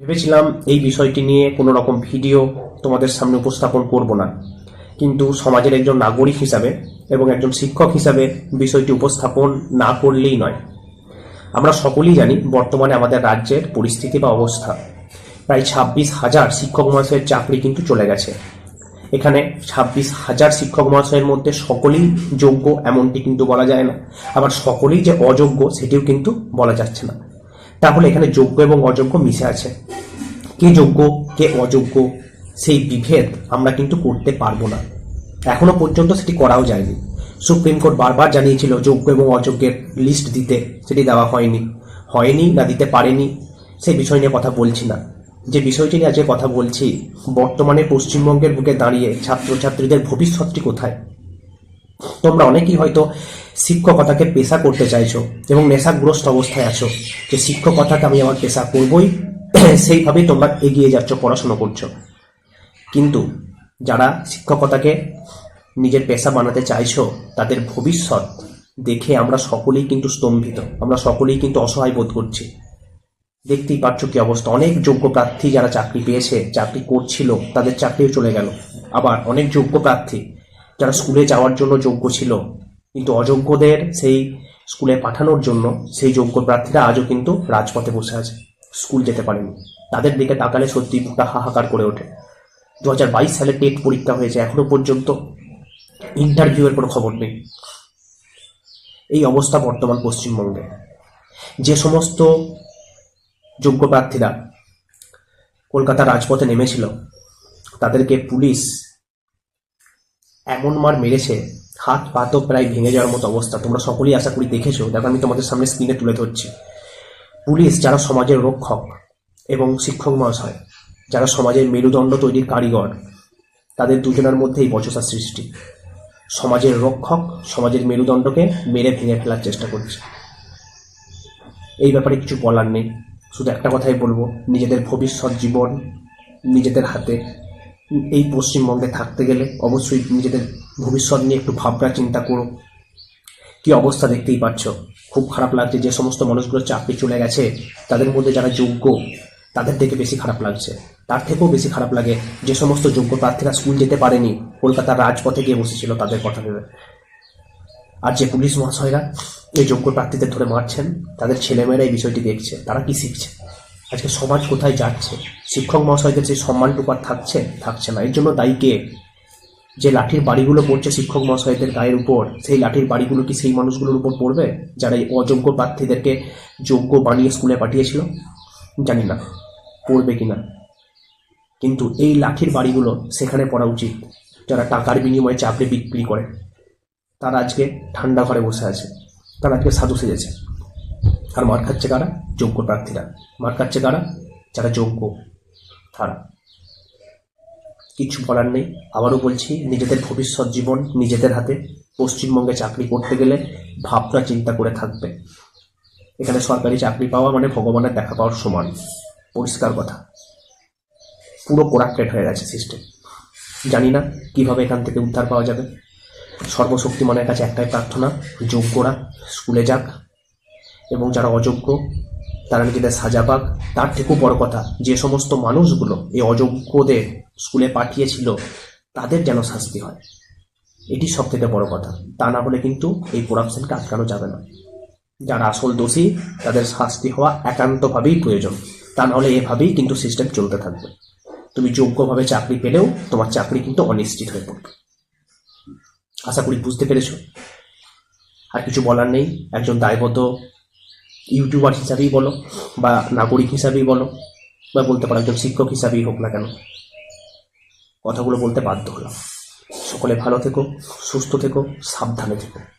ভেবেছিলাম এই বিষয়টি নিয়ে কোনো রকম ভিডিও তোমাদের সামনে উপস্থাপন করব না। কিন্তু সমাজের একজন নাগরিক হিসাবে এবং একজন শিক্ষক হিসাবে বিষয়টি উপস্থাপন না করলেই নয়। আমরা সকলেই জানি বর্তমানে আমাদের রাজ্যের পরিস্থিতি বা অবস্থা। প্রায় ছাব্বিশ হাজার শিক্ষক মহাশয়ের চাকরি কিন্তু চলে গেছে। এখানে ছাব্বিশ হাজার শিক্ষক মহাশয়ের মধ্যে সকলেই যোগ্য এমনটি কিন্তু বলা যায় না। আবার সকলেই যে অযোগ্য সেটিও কিন্তু বলা যাচ্ছে না। তাহলে এখানে যোগ্য এবং অযোগ্য মিশে আছে। কে যোগ্য, কে অযোগ্য, সেই বিভেদ আমরা কিন্তু করতে পারব না। এখনও পর্যন্ত সেটি করাও যায়নি। সুপ্রিম কোর্ট বারবার জানিয়েছিল যোগ্য এবং অযোগ্যের লিস্ট দিতে সেটি দেওয়া হয়নি। হয়নি না দিতে পারেনি সেই বিষয় নিয়ে কথা বলছি না। যে বিষয়টি নিয়ে আজকে কথা বলছি, বর্তমানে পশ্চিমবঙ্গের বুকে দাঁড়িয়ে ছাত্রছাত্রীদের ভবিষ্যৎটি কোথায়? তোমরা অনেকেই হয়তো শিক্ষকতাকে পেশা করতে চাইছো এবং নেশাগ্রস্ত অবস্থায় আছো, যে শিক্ষকতাকে আমি আমার পেশা করবই, সেইভাবেই তোমরা এগিয়ে যাচ্ছ, পড়াশোনা করছ। কিন্তু যারা শিক্ষকতাকে নিজের পেশা বানাতে চাইছো, তাদের ভবিষ্যৎ দেখে আমরা সকলেই কিন্তু স্তম্ভিত। আমরা সকলেই কিন্তু অসহায় বোধ করছি। দেখতেই পাচ্ছ কি অবস্থা। অনেক যোগ্য প্রার্থী যারা চাকরি পেয়েছে, চাকরি করছিল, তাদের চাকরিও চলে গেল। আবার অনেক যোগ্য প্রার্থী যারা স্কুলে যাওয়ার জন্য যোগ্য ছিল কিন্তু অযোগ্যদের সেই স্কুলে পাঠানোর জন্য সেই যোগ্য প্রার্থীরা আজও কিন্তু রাজপথে বসে আছে। স্কুল যেতে পারেনি। তাদের দিকে তাকালে সত্যি বুকটা হাহাকার করে ওঠে। দু হাজার বাইশ সালে টেট পরীক্ষা হয়েছে এখনও পর্যন্ত। ইন্টারভিউয়ের কোনো খবর নেই। এই অবস্থা বর্তমান পশ্চিমবঙ্গে। যে সমস্ত যোগ্য প্রার্থীরা কলকাতা রাজপথে নেমেছিল, তাদেরকে পুলিশ এমন মার মেরেছে হাত, পা তো প্রায় ভেঙে যাওয়ার মতো অবস্থা। তোমরা সকলেই আশা করি দেখেছ। দেখো, আমি তোমাদের সামনে স্ক্রিনে তুলে ধরছি। পুলিশ যারা সমাজের রক্ষক এবং শিক্ষক মহাশয়, যারা সমাজের মেরুদণ্ড তৈরির কারিগর, তাদের দুজনের মধ্যেই বচসা সৃষ্টি। সমাজের রক্ষক সমাজের মেরুদণ্ডকে মেরে ভেঙে ফেলার চেষ্টা করছে। এই ব্যাপারে কিছু বলার নেই। শুধু একটা কথাই বলব, নিজেদের ভবিষ্যৎ জীবন নিজেদের হাতে, এই পশ্চিমবঙ্গে থাকতে গেলে অবশ্যই নিজেদের ভবিষ্যৎ নিয়ে একটু ভাবনা, চিন্তা করো। কি অবস্থা দেখতেই পাচ্ছ? খুব খারাপ লাগছে যে সমস্ত মানুষগুলো চাকরি চলে গেছে, তাদের মধ্যে যারা যোগ্য, তাদের থেকে বেশি খারাপ লাগছে। তার থেকেও বেশি খারাপ লাগে যে সমস্ত যোগ্য প্রার্থীরা স্কুল যেতে পারেনি, কলকাতার রাজপথে গিয়ে বসেছিল তাদের কথা ভেবে। আর যে পুলিশ মহাশয়রা এই যোগ্য প্রার্থীদের ধরে মারছেন, তাদের ছেলেমেয়েরা এই বিষয়টি দেখছে, তারা কি শিখছে? আজকে সমাজ কোথায় যাচ্ছে? শিক্ষক মহাশয়দের সেই সম্মানটুকু আর থাকছে থাকছে না। এর জন্য দায়ী কে? যে লাঠির বাড়িগুলো পড়ছে শিক্ষক মহাশয়দের গায়ের উপর, সেই লাঠির বাড়িগুলো কি সেই মানুষগুলোর উপর পড়বে, যারা এই অযোগ্য প্রার্থীদেরকে যোগ্য বানিয়ে স্কুলে পাঠিয়েছিল? জানি না, পড়বে কি না কিন্তু এই লাঠির বাড়িগুলো সেখানে পড়া উচিত, যারা টাকার বিনিময়ে চাকরি বিক্রি করে। তারা আজকে ঠান্ডা ঘরে বসে আছে, তারা আজকে সাধু সেজেছে। আর মার খাচ্ছে কারা? যোগ্য প্রার্থীরা। মার খাচ্ছে কারা? যারা যোগ্য, তারা। কিছু বলার নেই। আবারও বলছি, নিজেদের ভবিষ্যৎ জীবন নিজেদের হাতে। পশ্চিমবঙ্গে চাকরি করতে গেলে ভাবনা, চিন্তা করে থাকবে। এখানে সরকারি চাকরি পাওয়া মানে ভগবানের দেখা পাওয়ার সমান। পরিষ্কার কথা। পুরো কোরাক্টেড হয়ে গেছে সিস্টেম জানি না কীভাবে এখান থেকে উদ্ধার পাওয়া যাবে। সর্বশক্তিমানের কাছে একটাই প্রার্থনা, যোগ্যরা স্কুলে যাক। এবং যারা অযোগ্য, তারা নিজেদের সাজা পাক। তার থেকেও বড় কথা, যে সমস্ত মানুষগুলো, এই অযোগ্যদের স্কুলে পাঠিয়েছিল, তাদের যেন শাস্তি হয়। এটি সব থেকে বড় কথা। তা না হলে কিন্তু এই করাপশনকে আটকানো যাবে না। যারা আসল দোষী, তাদের শাস্তি হওয়া একান্তভাবেই প্রয়োজন। তা নাহলে এভাবেই কিন্তু সিস্টেম চলতে থাকবে। তুমি যোগ্যভাবে চাকরি পেলেও তোমার চাকরি কিন্তু অনিশ্চিত হয়ে পড়বে। আশা করি বুঝতে পেরেছ? আর কিছু বলার নেই। একজন দায়বদ্ধ ইউটিউবার হিসাবেই বলো, বা নাগরিক হিসাবেই বলো, বা বলতে পারো একজন শিক্ষক হিসাবেই হোক না কেন। কথাগুলো বলতে বাধ্য হলাম। সকলে ভালো থেকো সুস্থ থেকো সাবধানে থেকো।